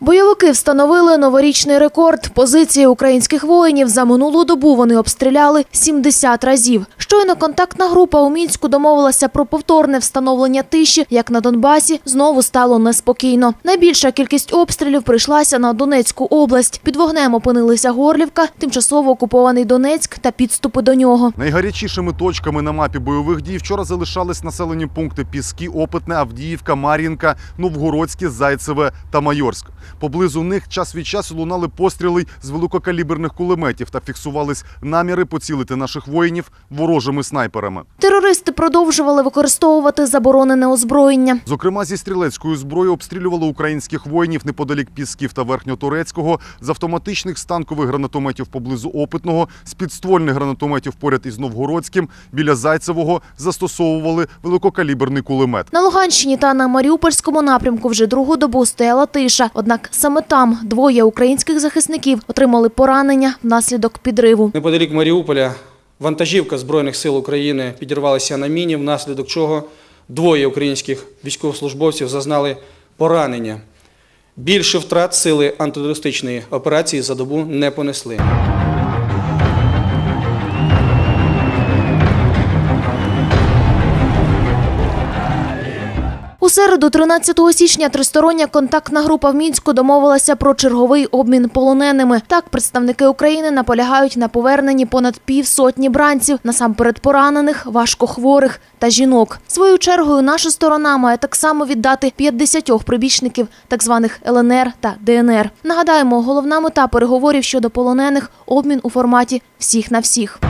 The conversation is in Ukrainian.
Бойовики встановили новорічний рекорд. Позиції українських воїнів за минулу добу вони обстріляли 70 разів. Щойно контактна група у мінську домовилася про повторне встановлення тиші, як на Донбасі, знову стало неспокійно. Найбільша кількість обстрілів прийшлася на Донецьку область. Під вогнем опинилися Горлівка, тимчасово окупований Донецьк та підступи до нього. Найгарячішими точками на мапі бойових дій вчора залишались населені пункти Піски, Опитне, Авдіївка, Мар'їнка, Новгородське, Зайцеве та Майорськ. Поблизу них час від часу лунали постріли з великокаліберних кулеметів та фіксувались наміри поцілити наших воїнів ворожими снайперами. Терористи продовжували використовувати заборонене озброєння. Зокрема, зі стрілецькою зброєю обстрілювали українських воїнів неподалік Пісків та Верхньотурецького, з автоматичних станкових гранатометів поблизу Опитного, з підствольних гранатометів поряд із Новгородським, біля Зайцевого застосовували великокаліберний кулемет. На Луганщині та на Маріупольському напрямку вже другу добу стояла тиша. Однак саме там двоє українських захисників отримали поранення внаслідок підриву. Неподалік Маріуполя вантажівка Збройних сил України підірвалася на міні, внаслідок чого двоє українських військовослужбовців зазнали поранення. Більше втрат сили антитерористичної операції за добу не понесли. Середу, 13 січня, тристороння контактна група в Мінську домовилася про черговий обмін полоненими. Так, представники України наполягають на поверненні понад півсотні бранців, насамперед поранених, важкохворих та жінок. Свою чергою наша сторона має так само віддати 50 прибічників так званих ЛНР та ДНР. Нагадаємо, головна мета переговорів щодо полонених обмін у форматі всіх на всіх.